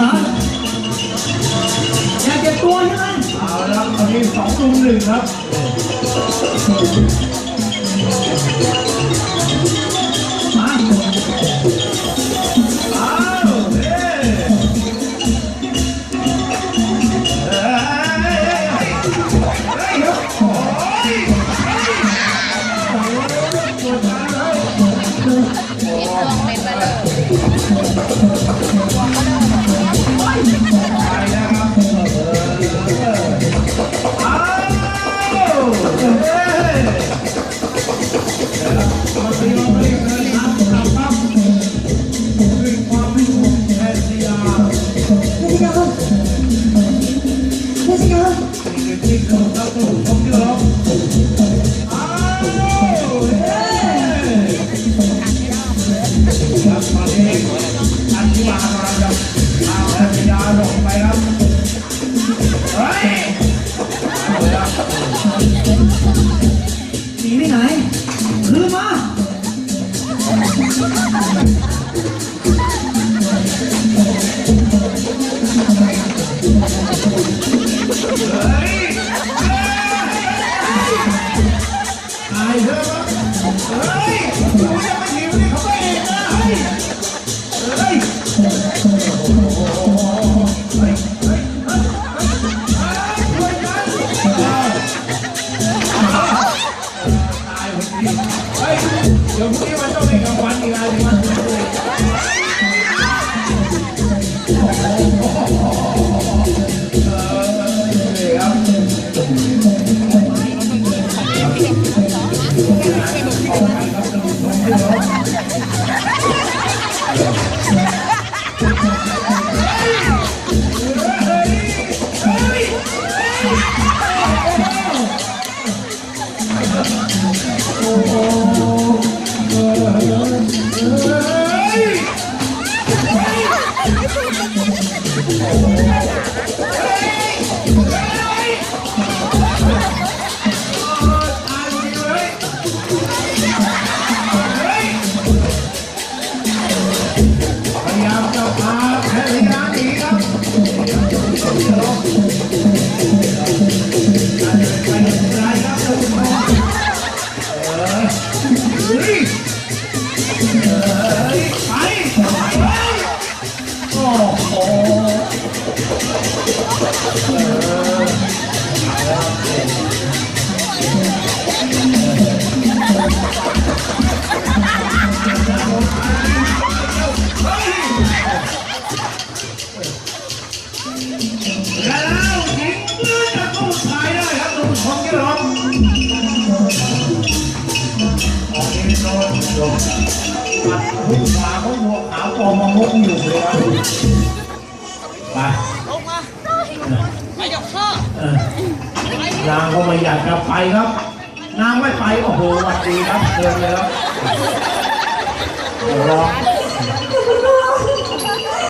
เหรออยากเก็บตัวใช่ไหมเอาละครับตอนนี้สองลุมหนึ่งครับมาอ้าวเฮ้เฮ้ยเฮ้ยเฮ้ยเฮ้ยโอ้ยลองเป็นไปเลย มาตีม เฮ้ยเดี๋ยวพรุ่งนี้มันต้องมีรางวัลอีกอะไรมัน เอ โดนโดนปัดหุ้มขาของหัวขาวกองมะม่วงอยู่เลยครับไปลงมาไปกับข้าเออนางก็ไม่อยากจะไปครับ นางไม่ไป โอ้โหหวัดดีครับเดินเลยครับเดี๋ยวรอ